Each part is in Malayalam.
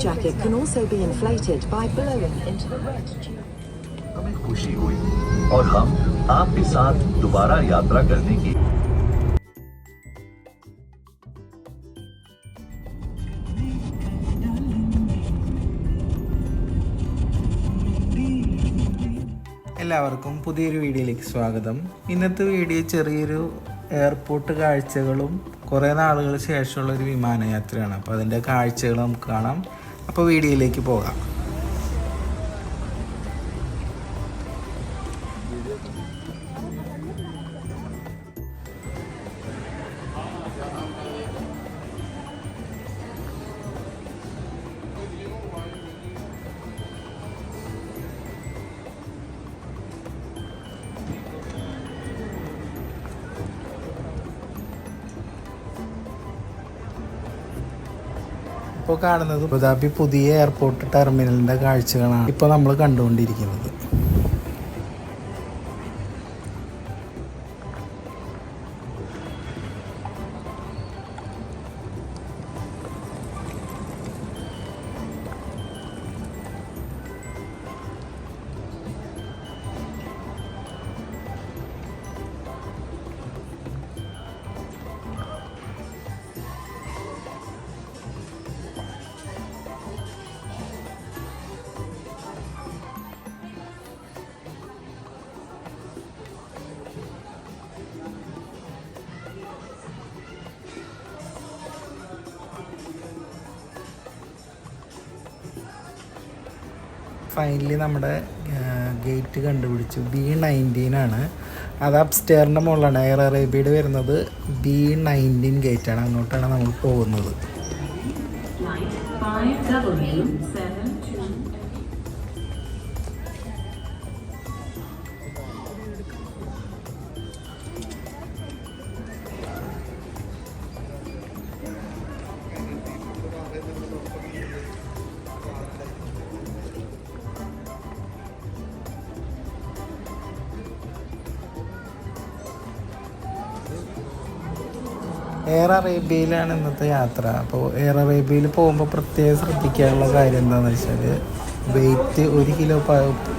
jacket can also be inflated by blowing into the red tube. हमें खुशी हुई और हम आपके साथ दोबारा यात्रा करने की എല്ലാവർക്കും പുതിയൊരു വീഡിയോയിലേക്ക് സ്വാഗതം ഇന്നത്തെ വീഡിയോ ചെറിയൊരു എയർപോർട്ട് കാഴ്ചകളും കുറേ നാളുകൾ ശേഷമുള്ള ഒരു വിമാനയാത്രയാണ് അപ്പോൾ അതിൻ്റെ കാഴ്ചകൾ നമുക്ക് കാണാം അപ്പോൾ വീഡിയോയിലേക്ക് പോകാം. ഇപ്പോൾ കാണുന്നത് അബുദാബി പുതിയ എയർപോർട്ട് ടെർമിനലിന്റെ കാഴ്ചകളാണ് ഇപ്പോൾ നമ്മൾ കണ്ടുകൊണ്ടിരിക്കുന്നത്. ഫൈനലി നമ്മുടെ ഗേറ്റ് കണ്ടുപിടിച്ചു. ബി നയന്റീൻ ആണ്. അത് അപ്സ്റ്റെയറിന്റെ മുകളിലാണ്. എയർ അറേബ്യയുടെ വരുന്നത് ബി നയന്റീൻ ഗേറ്റാണ് അങ്ങോട്ടാണ് നമ്മൾ പോകുന്നത്. എയർ അറേബ്യയിലാണ് ഇന്നത്തെ യാത്ര. അപ്പോൾ എയർ അറേബ്യയിൽ പോകുമ്പോൾ പ്രത്യേകം ശ്രദ്ധിക്കാനുള്ള കാര്യം എന്താണെന്ന് വെച്ചാൽ വെയിറ്റ് ഒരു കിലോ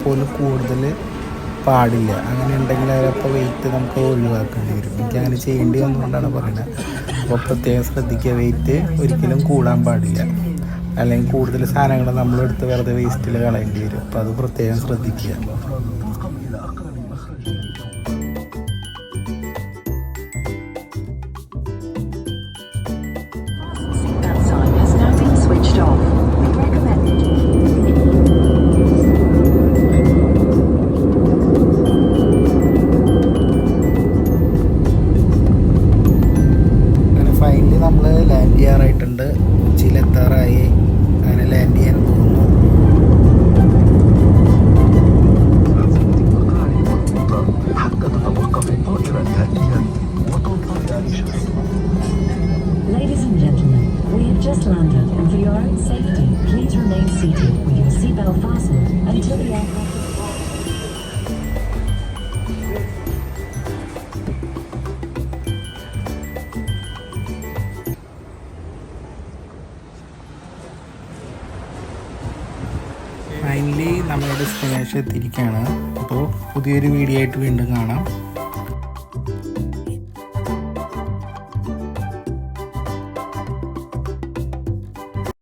പോലും കൂടുതൽ പാടില്ല. അങ്ങനെ ഉണ്ടെങ്കിൽ അവരപ്പോൾ വെയിറ്റ് നമുക്ക് ഒഴിവാക്കേണ്ടി വരും. എനിക്ക് അങ്ങനെ ചെയ്യേണ്ടി വന്നുകൊണ്ടാണ് പറയുന്നത് അപ്പോൾ പ്രത്യേകം ശ്രദ്ധിക്കുക വെയിറ്റ് ഒരിക്കലും കൂടാൻ പാടില്ല. അല്ലെങ്കിൽ കൂടുതൽ സാധനങ്ങൾ നമ്മളെടുത്ത് വെറുതെ വേസ്റ്റിൽ കളയേണ്ടി വരും. അപ്പോൾ അത് പ്രത്യേകം ശ്രദ്ധിക്കുക. അങ്ങനെ ലാൻഡ് ചെയ്യാൻ പോകുന്നു. Ladies and gentlemen, we have just landed and for your own safety, please remain seated with your seatbelt fastened until the aircraft... finally നമ്മളുടെ ഡെസ്റ്റിനേഷൻ എത്തിയിരിക്കുകയാണ്. അപ്പോൾ പുതിയൊരു വീഡിയോ ആയിട്ട് വീണ്ടും കാണാം.